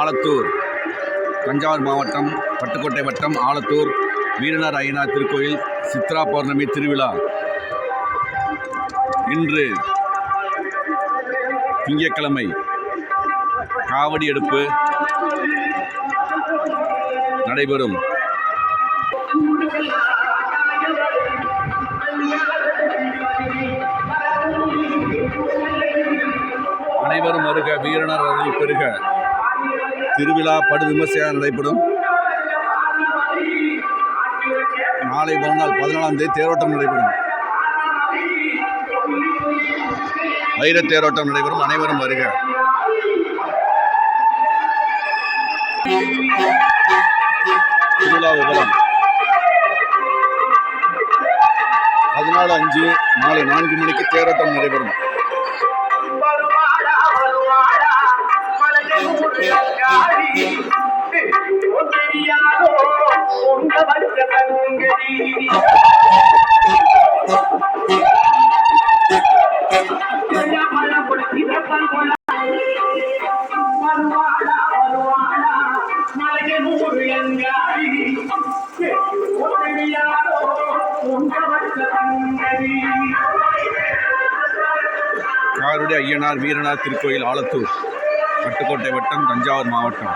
ஆலத்தூர் தஞ்சாவூர் மாவட்டம் பட்டுக்கோட்டை வட்டம் ஆலத்தூர் வீரனார் ஐயனார் திருக்கோயில் சித்ரா பௌர்ணமி திருவிழா. இன்று திங்கட்கிழமை காவடி எடுப்பு நடைபெறும். அனைவரும் வருக வீரனர் அருள் பெருக. திருவிழா படு விமர்சையாக நடைபெறும். நாளை மறுநாள் பதினாலாம் தேதி தேரோட்டம் நடைபெறும். வைர தேரோட்டம் நடைபெறும். அனைவரும் வருக. திருவிழா விவரம் பதினாலு அஞ்சு நாளை நான்கு மணிக்கு தேரோட்டம் நடைபெறும். காருடைய ஐயனார் வீரனார் திருக்கோயில் ஆலத்தூர் பட்டுக்கோட்டை வட்டம் தஞ்சாவூர் மாவட்டம்.